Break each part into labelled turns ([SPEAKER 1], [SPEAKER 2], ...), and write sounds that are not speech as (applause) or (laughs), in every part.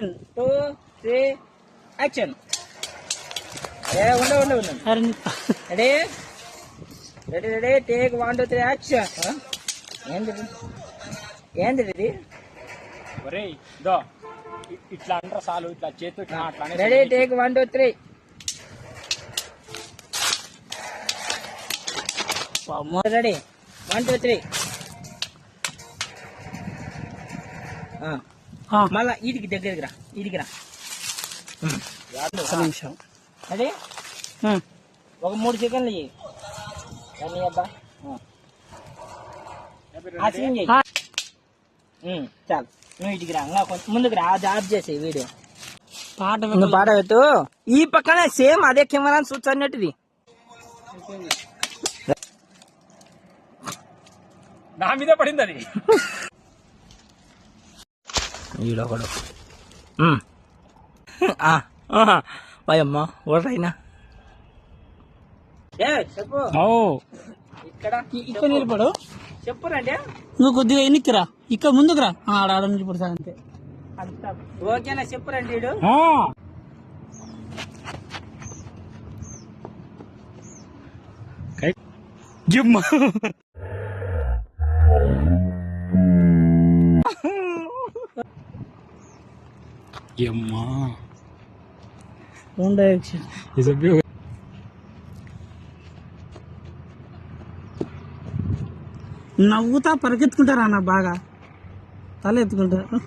[SPEAKER 1] Two three action. ఏ ఉండ ఉండ ఉండ. Ready? Ready ready. Take one two three action. ఏంది? ఏంది ఇది?
[SPEAKER 2] ఒరేయ్ దో ఇట్లా అంటారు చాలు ఇట్లా చేతు
[SPEAKER 1] ready take one two three. Ready. One two three. మళ్ళా ఈడికి దగ్గరికి రా ఈడికి రా.
[SPEAKER 2] నిమిషం.
[SPEAKER 1] రెడీ ఒక మూడు సెకండ్లు చెయ్యి. అబ్బా చాలు. నువ్వు ఇటుకి రా కొంచెం ముందుకు రా అది ఆఫ్ చేసేయి వీడియో.
[SPEAKER 2] పాట
[SPEAKER 1] పాట పెట్టు. ఈ పక్కనే సేమ్ అదే కెమెరా చూస్తున్నట్టుది
[SPEAKER 2] నా మీదే పడింది అది. (laughs)
[SPEAKER 1] ఈడొకడు అయ్యమ్మ ఓడరైనా చెప్పు
[SPEAKER 2] ఓ
[SPEAKER 1] ఇక్కడ
[SPEAKER 2] నిలబడు
[SPEAKER 1] చెప్పురండి
[SPEAKER 2] నువ్వు కొద్దిగా ఎన్నికిరా ఇక్కడ ముందుకు రా ఆడ ఆడ నిలబడు సార్ అంతే
[SPEAKER 1] ఓకేనా చెప్పురండి వీడు
[SPEAKER 2] జిమ్ యమ్మా ఇది
[SPEAKER 3] నవ్వుతా పరిగెత్తుకుంటారా అన్న బాగా తల ఎత్తుకుంటారు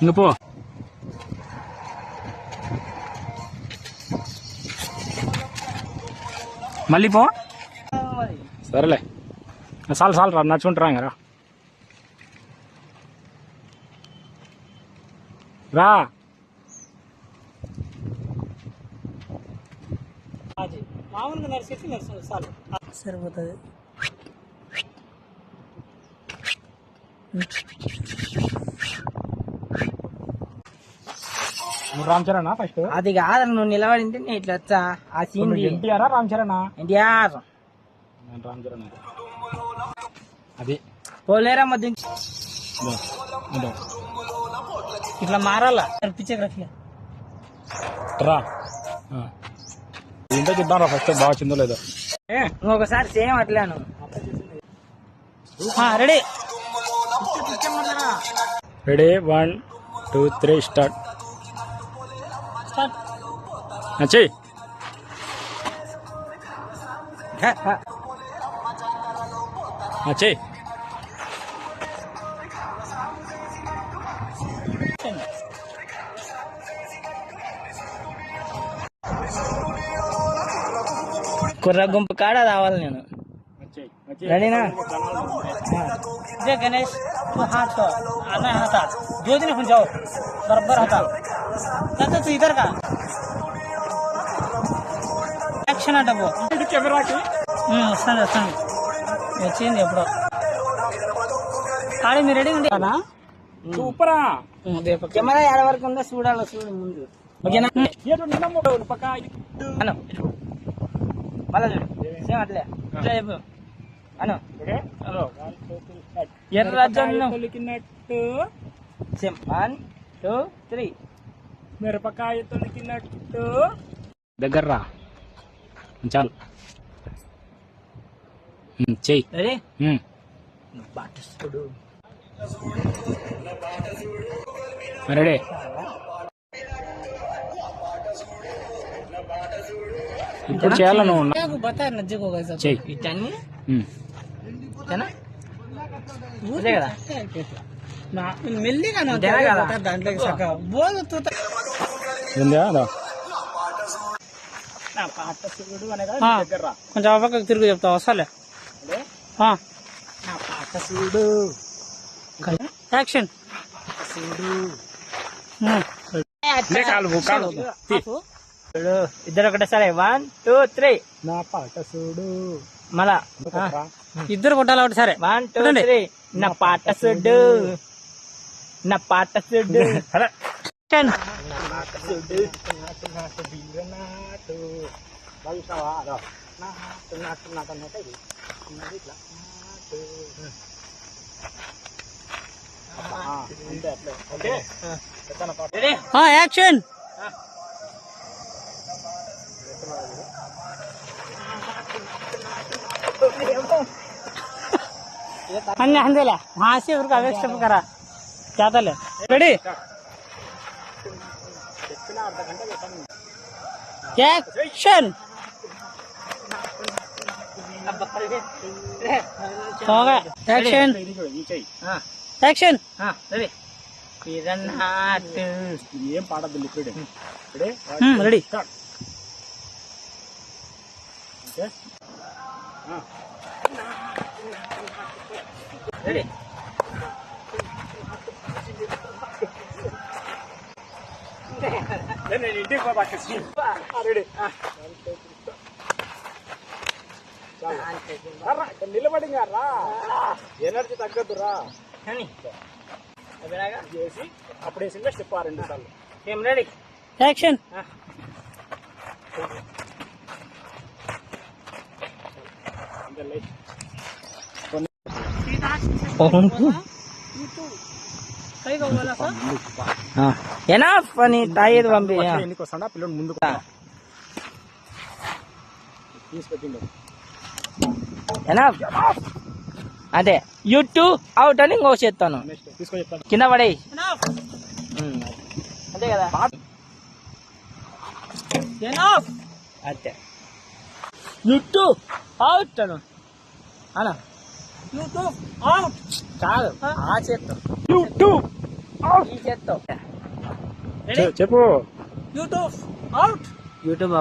[SPEAKER 2] ఇంక పో మళ్ళీ పో సరేలే చాలు చాలు రా నడుచుకుంటారా ఇంకా రా రా
[SPEAKER 3] మామూలుగా నడిచేసి నడుస్తుంది చాలు సరిపోతుంది
[SPEAKER 2] రామ్ చరణ్ ఫస్ట్
[SPEAKER 1] అది కాదు నువ్వు నిలబడింటే నేను ఇట్లా వచ్చా. ఆ సీన్
[SPEAKER 2] ఎన్టీఆర్ రామ్ చరణ్?
[SPEAKER 1] ఎన్టీఆర్.
[SPEAKER 2] రామ్ చరణ్. అది.
[SPEAKER 1] పోలేరా మధ్య.
[SPEAKER 3] ఇట్లా మారాలా? పిచ్చగ్రఫీ
[SPEAKER 2] రా. ఏంటో చూద్దాం రా ఫస్ట్ బాగా చిందో లేదో.
[SPEAKER 1] నువ్వు ఒకసారి same అట్లాను
[SPEAKER 3] ready.
[SPEAKER 2] Ready one two three start.
[SPEAKER 3] Start
[SPEAKER 2] చెయ్యి చెయ్యి
[SPEAKER 1] కుర్ర గుంపు కాడ రావాలి నేను రెడీనా
[SPEAKER 3] जय गणेश तू हाथ तो आना है हाथा दो दिन हो जाओ बराबर हाथा चाचा तू इधर का యాక్షన్ అంట పో
[SPEAKER 2] కెమెరాకి
[SPEAKER 3] ఉమ్, వస్తాను వస్తాను వచ్చింది ఎప్పుడో ఆడే మీరు రెడీ ఉండి కదా
[SPEAKER 2] సూపరా
[SPEAKER 1] కెమెరా ఏడ వరకు ఉందో చూడాలి చూడు ముందు ఓకేనా
[SPEAKER 2] ఏదో నిన్న పక్క
[SPEAKER 1] అను మళ్ళా చూడు సేమ్ అట్లే ఇట్లా చెప్పు అను ఎర్రజొన్న
[SPEAKER 2] తొలికినట్టు
[SPEAKER 1] సేమ్ వన్ టూ త్రీ
[SPEAKER 2] మిరపకాయ తొలికినట్టు దగ్గర రా చాలు చెయ్యి.
[SPEAKER 1] రెడీ.
[SPEAKER 2] ఇప్పుడు చేయాలి నువ్వు?
[SPEAKER 3] నాకు బతా నజ్జకు ఒక
[SPEAKER 2] చెయ్యి.
[SPEAKER 1] ఇటన్నీ
[SPEAKER 2] ఉమ్.
[SPEAKER 1] ఓకేనా ఇదే కదా.
[SPEAKER 3] మెల్లిగా? దాంట్లోకి సక్క బోలు తూత
[SPEAKER 2] ఏందా
[SPEAKER 3] కొంచెం పక్కకు తిరుగు చెప్తా వస్తాలే. ఆ,
[SPEAKER 1] నా పాట చూడు
[SPEAKER 3] యాక్షన్.
[SPEAKER 1] ఇద్దరు ఒకటే సరే. One two three.
[SPEAKER 2] నా పాట చూడు
[SPEAKER 1] మళ్ళా.
[SPEAKER 3] ఇద్దరు కొట్టాలి ఒకటి సరే.
[SPEAKER 1] One
[SPEAKER 3] two.
[SPEAKER 1] త్రీ. నా పాట చూడు నా పాట చూడు (laughs)
[SPEAKER 2] Ten. हाँ एक्शन ಹಂಗೆ ಹಂಗಲ್ಲ ಹಾಸಿ ಇವ್ರಿಗೆ ಅವೇಕ್ಷ ಬೇಕಾರ ಜಾತಲ್ಲ ಬೇಡಿ
[SPEAKER 1] क्या
[SPEAKER 3] एक्शन होगा एक्शन एक्शन
[SPEAKER 2] ಕಿರಣಾಟ್ ಏನ್ ಪಾಡೋದಿಲ್ಲ ಕಡೆ
[SPEAKER 3] ಕಡೆ ಹ್ಮ್
[SPEAKER 2] ರೆಡಿ ಓಕೆ
[SPEAKER 1] ರೆಡಿ
[SPEAKER 2] నేను ఇంటికి పోతా నిలబడి రా ఎనర్జీ తగ్గద్దు రా
[SPEAKER 1] అదేలాగా
[SPEAKER 2] చేసి అప్పుడు వేసిందా స్టెప్ రెండు సార్లు
[SPEAKER 1] ఏం రెడీ
[SPEAKER 2] యాక్షన్ పవన్
[SPEAKER 1] ఎనఫ్ అని తాయేది పంపి
[SPEAKER 2] పిల్లడు ముందుకు తీసుకొచ్చిండు
[SPEAKER 1] ఎనఫ్ అదే యూ టూ అవుట్ అని ఇంకో చేస్తాను
[SPEAKER 2] చెప్తాను
[SPEAKER 1] కింద పడేయి. అంతే కదా? అంతే యూ టూ అవుట్ అను. అనా? కాదు ఆ చేత్తో.
[SPEAKER 2] చెప్పు.
[SPEAKER 1] యూట్యూబ్ అవుట్
[SPEAKER 2] యూట్యూబ్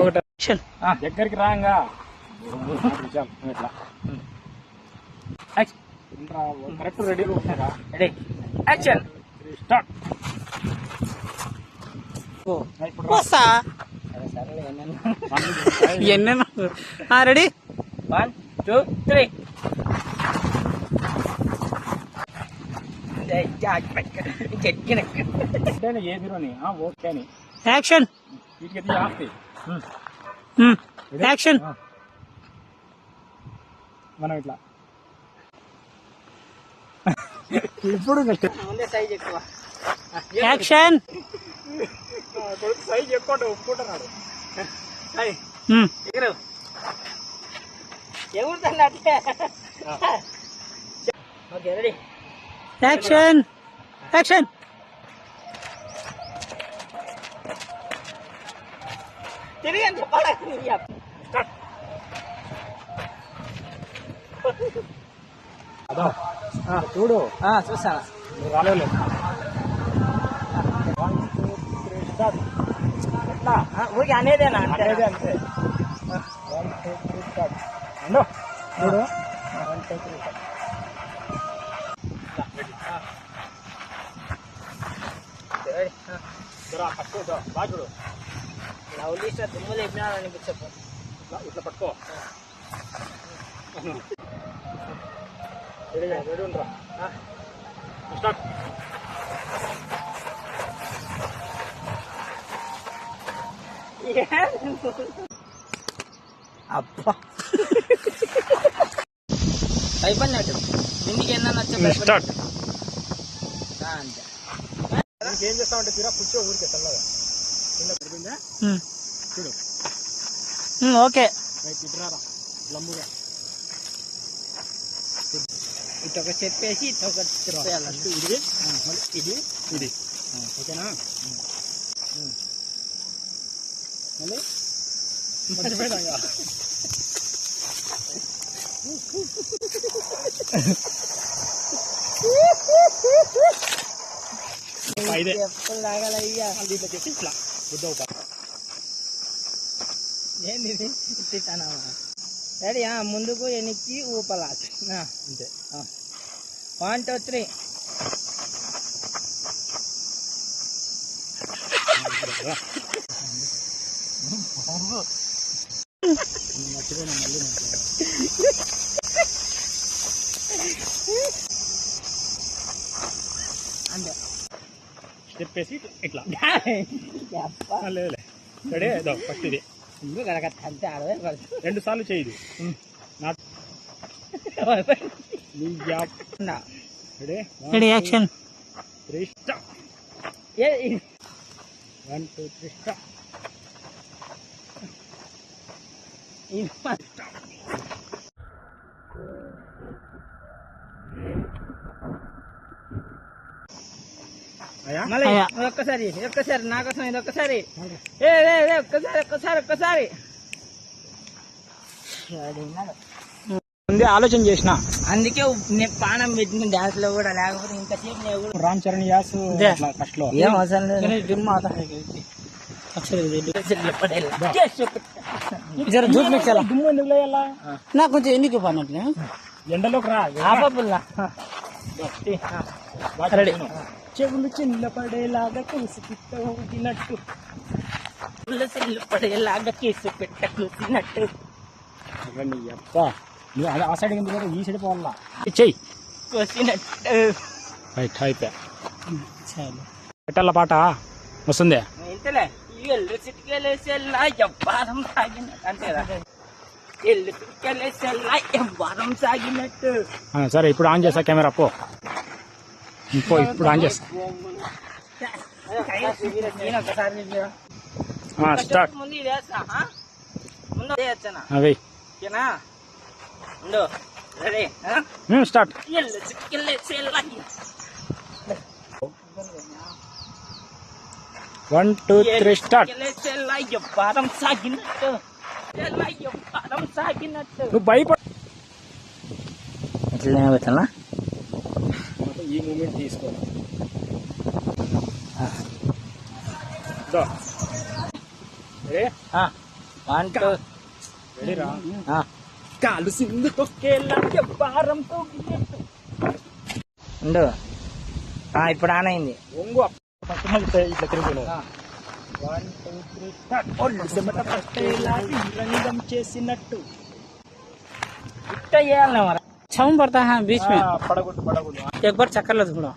[SPEAKER 2] ఒకటి. దగ్గరికి రాంగా. Correct ready ready action
[SPEAKER 3] ready
[SPEAKER 2] one two three
[SPEAKER 3] action
[SPEAKER 2] action. మనం ఇట్లా ఇప్పుడు
[SPEAKER 1] సైజ్ ఎక్కువ
[SPEAKER 3] యాక్షన్
[SPEAKER 2] సైజ్ ఎక్కువ ఒప్పుకుంటున్నాడు
[SPEAKER 1] ఎగురుతాను అట్లే ఓకే రెడీ
[SPEAKER 3] యాక్షన్ యాక్షన్
[SPEAKER 1] తిరిగి అని చెప్పాలి
[SPEAKER 2] అదో ఆ, చూడు
[SPEAKER 1] చూస్తాను
[SPEAKER 2] నువ్వు రాలేదు వన్ టూ త్రీ స్టార్ట్ ఎట్లా
[SPEAKER 1] ఊరికి అనేదేనా
[SPEAKER 2] అనేది అంతే వన్ టూ త్రీ స్టార్ట్ అండు చూడు చూడు
[SPEAKER 1] లవ్లీ సార్ దుమ్ము లేపినాడు అనిపించప్పు
[SPEAKER 2] ఇట్లా పట్టుకో. రెడీగా రెడీ ఉండరా స్టార్ట్.
[SPEAKER 1] అబ్బా. అయిపోయినట్టు ఇంటికి
[SPEAKER 2] స్టార్ట్.
[SPEAKER 1] అంతే.
[SPEAKER 2] ఇంకేం చేస్తామంటే తీరా కూర్చో ఊరికే చల్లగా చూడు
[SPEAKER 3] ఓకే
[SPEAKER 2] రైట్ ఇటు రారా లంబుగా
[SPEAKER 1] ఇటు ఒక చెప్పేసి ఇటు ఒక చెప్పేయాలి
[SPEAKER 2] ఫస్ట్ ఇది ఆ, మళ్ళీ ఇది ఇది ఆ, ఓకేనా ఉమ్. మళ్ళీ మర్చిపోయినాగా ఇదే
[SPEAKER 1] ఎప్పుడు తాగలయ్యా
[SPEAKER 2] దీంట్లో చేసి ఇట్లా అవుతా
[SPEAKER 1] ఏంది ఇట్టిస్తానా రెడీ ముందుకు ఎనికి ఊపలా.
[SPEAKER 2] అంతే.
[SPEAKER 1] వన్ టూ త్రీ
[SPEAKER 2] మర్చిపోయినా మళ్ళీ
[SPEAKER 1] అంతే
[SPEAKER 2] చెప్పేసి ఇట్లా. (laughs) లేదులే రెడీ ఇదో ఫస్ట్ ఇది. రెండు సార్లు చేయదు. నా నీ app.
[SPEAKER 3] Ready
[SPEAKER 2] ready action three stop one two three
[SPEAKER 1] మళ్ళీ. ఒక్కసారి ఒక్కసారి నా కోసం ఇది ఒక్కసారి. ఏ ఒక్కసారి ఒక్కసారి ఒక్కసారి.
[SPEAKER 2] ముందే ఆలోచన చేసిన.
[SPEAKER 1] అందుకే నేను పానం పెట్టిన డాన్స్లో కూడా లేకపోతే ఇంకా సేపు నేను కూడా
[SPEAKER 2] రామ్ చరణ్ యాస్. ఫస్ట్లో.
[SPEAKER 1] ఏం అవసరం లేదు.
[SPEAKER 2] లేయాలా?
[SPEAKER 3] నాకు కొంచెం ఎందుకు పడినట్లే
[SPEAKER 2] ఎండలోకి రా.
[SPEAKER 3] రెడీ.
[SPEAKER 2] చెవులు చిన్న పడేలాగా కలిసి పిట్ట ఊగినట్టు.
[SPEAKER 1] సెల్లు పడేలాగా కేసు పెట్ట కూసినట్టు
[SPEAKER 2] అబ్బా నువ్వు ఆ సైడ్ ఎందుకు ఈ సైడ్ పోవాలా? చెయ్యి
[SPEAKER 1] కోసినట్టు.
[SPEAKER 2] రైట్ అయిపోయా పెట్టాల పాట? వస్తుంది?
[SPEAKER 1] ఇంతలే ఎల్లు చిటికెళ్ళేసేలా ఎవ్వారం సాగినట్టు. అంతేరా ఎల్లు చిటికెళ్ళేసేలా ఎవ్వారం సాగినట్టు.
[SPEAKER 2] సరే ఇప్పుడు ఆన్ చేస్తా కెమెరా పో. ఇంకో ఇప్పుడు ఆన్ చేస్తా. స్టార్ట్ అవి start one two
[SPEAKER 1] three start సాగినట్టు
[SPEAKER 2] నువ్వు భయపడ
[SPEAKER 1] ఎట్లా పెట్టాలా?
[SPEAKER 2] ఈ మూమెంట్ తీసుకో రెడీ
[SPEAKER 1] వన్ టూ
[SPEAKER 2] రెడీ రా
[SPEAKER 1] ఆ.
[SPEAKER 2] కాలు భారం
[SPEAKER 1] ఉండు. ఇప్పుడు ఆన్ అయింది.
[SPEAKER 2] ఒంగు ఫస్ట్ మళ్ళీ ఇట్లా తిరుగుతున్నావు వన్ టూ త్రీ స్టార్ట్. ఒళ్ళు చెమట పట్టేలా రంగం చేసినట్టు.
[SPEAKER 1] ఇట్ట చేయాలి మరి.
[SPEAKER 3] छाऊं पड़ता है बीच में
[SPEAKER 2] ఆ, పడగొట్టు పడగొట్టు
[SPEAKER 3] एक बार चक्कर लो थोड़ा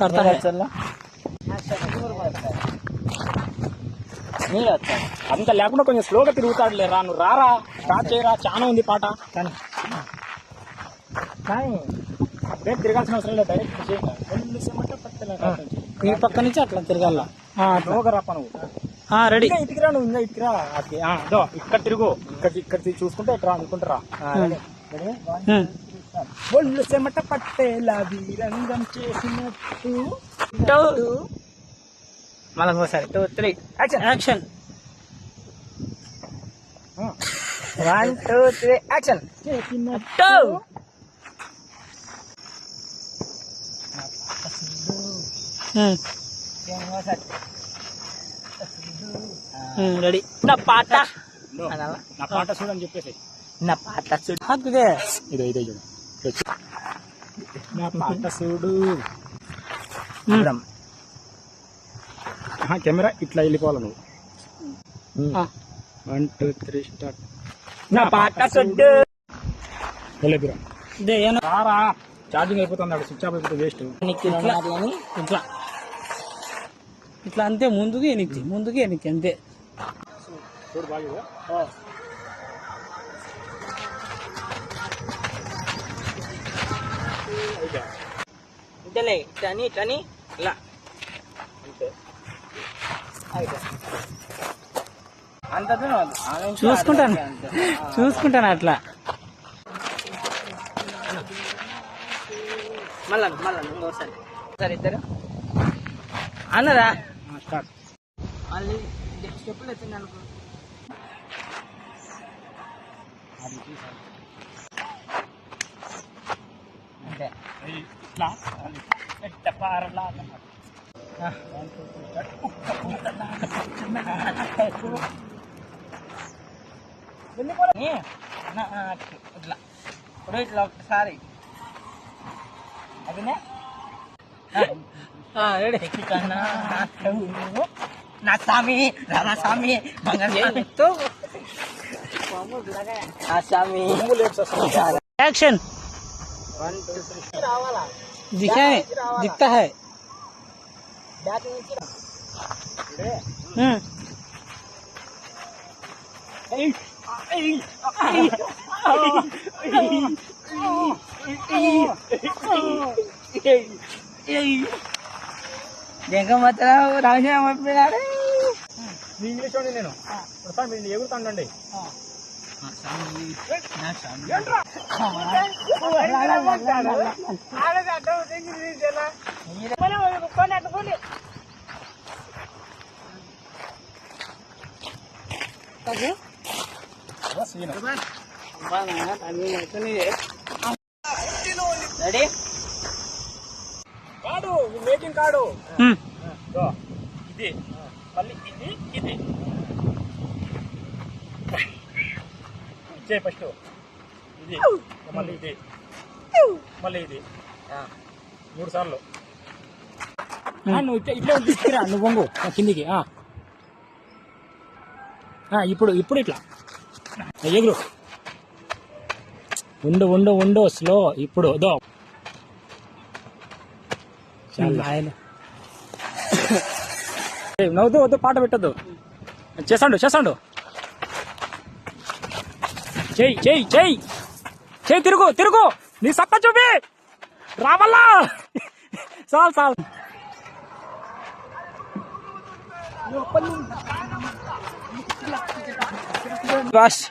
[SPEAKER 3] पड़ता है
[SPEAKER 1] నీళ్ళు వచ్చాయి
[SPEAKER 2] అంత లేకుండా కొంచెం స్లోగా తిరుగుతాడులే రా నువ్వు రారా స్టార్ట్ చేయరా చాలా ఉంది పాట
[SPEAKER 1] కానీ
[SPEAKER 2] రేపు తిరగాల్సిన అవసరం లేదు డైరెక్ట్ చేయండి ఒళ్ళు చెమట పట్టేలా
[SPEAKER 1] ఆ.
[SPEAKER 2] రాత్రి.
[SPEAKER 3] ఈ పక్క నుంచి అట్లా తిరగాల ఆ, అట్లా
[SPEAKER 2] స్లోగా రాపా నువ్వు
[SPEAKER 3] ఆ, రెడీ.
[SPEAKER 2] ఇటుకురా నువ్వు ఇంకా ఇటుకురా ఆ, దో, ఇక్కడ తిరుగు. ఇక్కడ ఇక్కడ చూసుకుంటే ఇట్లా అనుకుంటారా. ఒళ్ళు చెమట పట్టేలా వీరంగం చేసినట్టు.
[SPEAKER 1] టూ. మళ్ళీ ఒకసారి two three.
[SPEAKER 3] Action.
[SPEAKER 2] Action.
[SPEAKER 1] One two three. Action.
[SPEAKER 2] చేసినట్టు.
[SPEAKER 3] Um, ready.
[SPEAKER 1] నా పాట.
[SPEAKER 2] నా పాట చెప్పేసి
[SPEAKER 1] నా పాట చూడు.
[SPEAKER 2] ఇదే ఇదే ఇదే చూడు. నా పాట చూడు. కెమెరా ఇట్లా వెళ్ళిపోవాలి నువ్వు? One two three start.
[SPEAKER 1] నా పాట చూడు.
[SPEAKER 2] చార్జింగ్ అయిపోతుంది అక్కడ స్విచ్ ఆఫ్ అయిపోతుంది వేస్ట్.
[SPEAKER 1] ఇట్లా.
[SPEAKER 3] ఇట్లా అంతే ముందుకు ఎనిక్కి ముందుకు ఎనిక్కి అంతే.
[SPEAKER 1] ఇంతలే ఇట్లని ఇట్లని ఇలా.
[SPEAKER 2] అంతే.
[SPEAKER 3] చూసుకుంటాను. చూసుకుంటాను అట్లా.
[SPEAKER 1] మళ్ళా మళ్ళా ఇంకోసారి. సరే ఇద్దరు. అన్నరా? వచ్చింది అనుకో
[SPEAKER 2] ఇట్లా
[SPEAKER 1] ఇప్పుడు ఇట్లా ఒకసారి అదినే రెడీ नाथस्वामी राधा
[SPEAKER 3] स्वामी
[SPEAKER 2] मंगल तो आसामी एक्शन
[SPEAKER 3] दिखा है
[SPEAKER 2] दिखता है।
[SPEAKER 3] हम्म।
[SPEAKER 1] ఇంకా మొత్తం రాజా పంపినాడు
[SPEAKER 2] మీ ఇంగ్లీష్ వాడిని నేను. ప్రస్తుతం మీరు ఎగురుతాండండి
[SPEAKER 1] రెడీ?
[SPEAKER 2] రేషన్ ఇది. మళ్ళీ ఇది ఇది. ఫస్ట్. ఇది. మళ్ళీ ఇది. మళ్ళీ ఇది. మూడు సార్లు. నువ్వు ఇట్లా తీసుకురా. నువ్వు వంగు. కిందికి. ఇప్పుడు ఇప్పుడు ఇట్లా. ఎగురు. ఉండు ఉండు ఉండు స్లో. ఇప్పుడు దో నవ్వుతూ వద్దు పాట పెట్టద్దు చేసాడు చేసాడు చెయ్యి చెయ్యి చెయ్యి చెయ్యి తిరుగు తిరుగు నీ సత్తా చూపి రామల్లా చాలు చాలు
[SPEAKER 1] బస్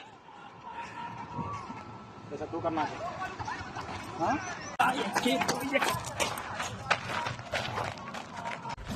[SPEAKER 1] ఉండరా బాబు
[SPEAKER 3] हाँ एक्शन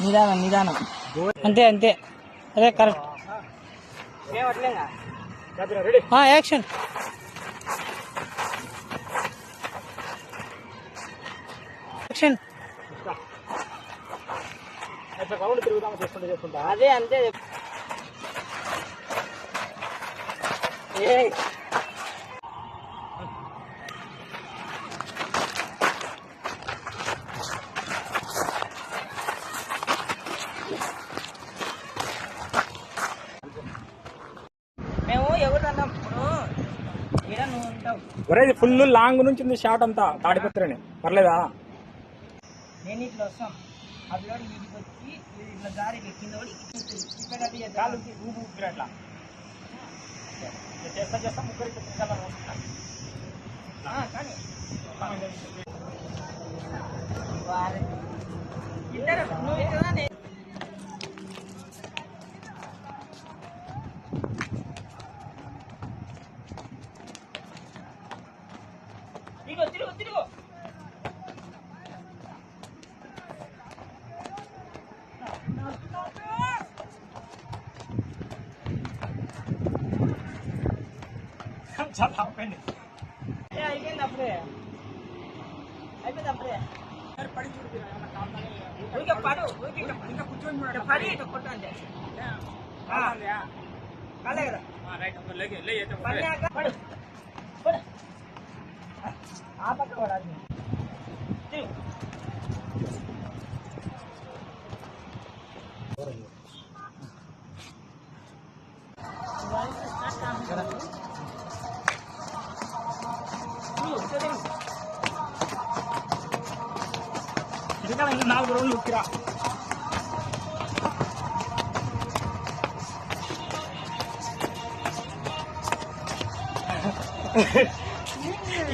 [SPEAKER 1] నిదానం నిదానం.
[SPEAKER 3] అంతే అంతే. అదే కరెక్ట్.
[SPEAKER 2] Ready
[SPEAKER 3] action. యాక్షన్.
[SPEAKER 1] అదే అంతే. ఏ మేము ఎవరు అన్నాం ఇప్పుడు ఈడ నువ్వు ఉంటావు
[SPEAKER 2] ఒరే ఇది ఫుల్ లాంగ్ నుంచి ఉంది షార్ట్ అంతా. తాడిపత్రిని. పర్లేదా?
[SPEAKER 1] నేను ఇట్లా వస్తాం. అట్లా వీటికి వచ్చి వీడు ఇట్లా దారి ఇట్లా కింద పడి ఇట్లా ఉంటుంది. ఇట్లా కట్టి చేద్దాం.
[SPEAKER 2] కాలు ఊపు ఊపిరి అట్లా. ఇట్లా చేస్తా చేస్తా ముగ్గురికి
[SPEAKER 1] కానీ. ఇద్దరు నువ్వు
[SPEAKER 2] చాలా ఆపండి
[SPEAKER 1] ఏ, అయిపోయింది అప్పుడే అయిపోయింది అప్పుడే ఊరికే పడు ఊరికే ఇట్లా పడు.
[SPEAKER 2] ఇంకా కూర్చొని చూడండి
[SPEAKER 1] ఇట్లా పడి ఇట్లా కొట్టు అంతే ఆ, కాలే కదా
[SPEAKER 2] రైట్ లేగే లే అయితే
[SPEAKER 1] పడినాక పడు పడు ఆ పక్క పడాలి తిరుగు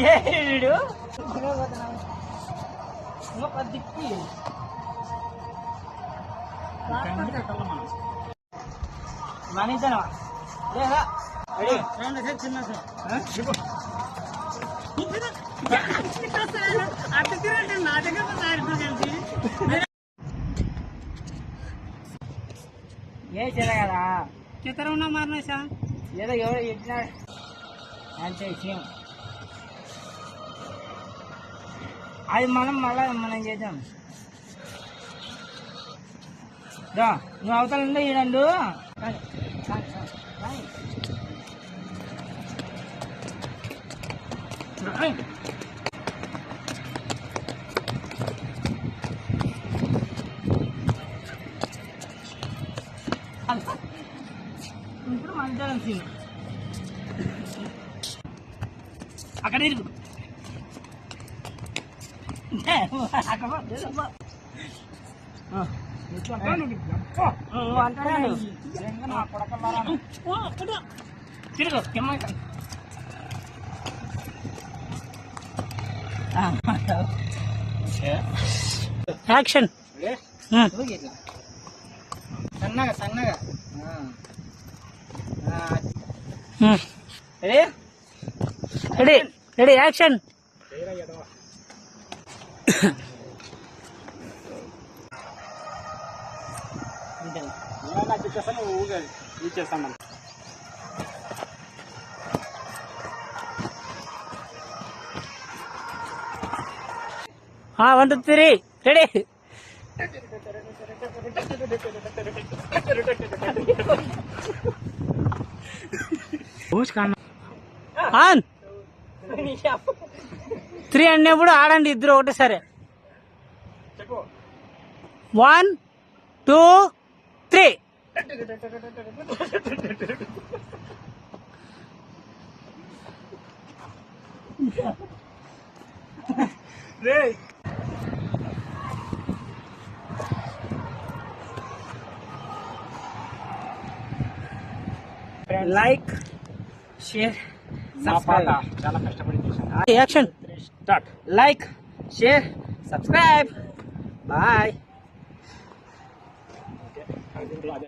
[SPEAKER 1] ఏడు. పద్దిక్కి మనిద్దరం లేదా
[SPEAKER 3] చిన్న నా దగ్గర
[SPEAKER 1] ఏ కదా?
[SPEAKER 3] చిత్ర ఉన్నా మారినా
[SPEAKER 1] ఏదో ఎవరో చెప్పినాడు అంతే విషయం అది మనం మళ్ళా మనం చేద్దాం. రా నువ్వు అవతల ఉండే ఈడండు ఇప్పుడు మన ఓ, అక్కడ. తిరుగు కిమ్మ
[SPEAKER 3] యాక్షన్ ఉమ్.
[SPEAKER 1] సన్నగా సన్నగా
[SPEAKER 3] um.
[SPEAKER 1] Ready
[SPEAKER 3] ready ready action
[SPEAKER 2] చేయరా ఎడవ నేను నాకు ఇచ్చేస్తాను
[SPEAKER 3] త్రీ రెడీ ఆన్ త్రీ అన్నప్పుడు ఆడండి ఇద్దరు ఒకటేసారి
[SPEAKER 2] చెప్పు
[SPEAKER 3] వన్ టూ త్రీ
[SPEAKER 2] రే
[SPEAKER 1] లైక్ షేర్
[SPEAKER 2] నా పాట చాలా కష్టపడి చేశాను. Action
[SPEAKER 1] start like share subscribe
[SPEAKER 2] bye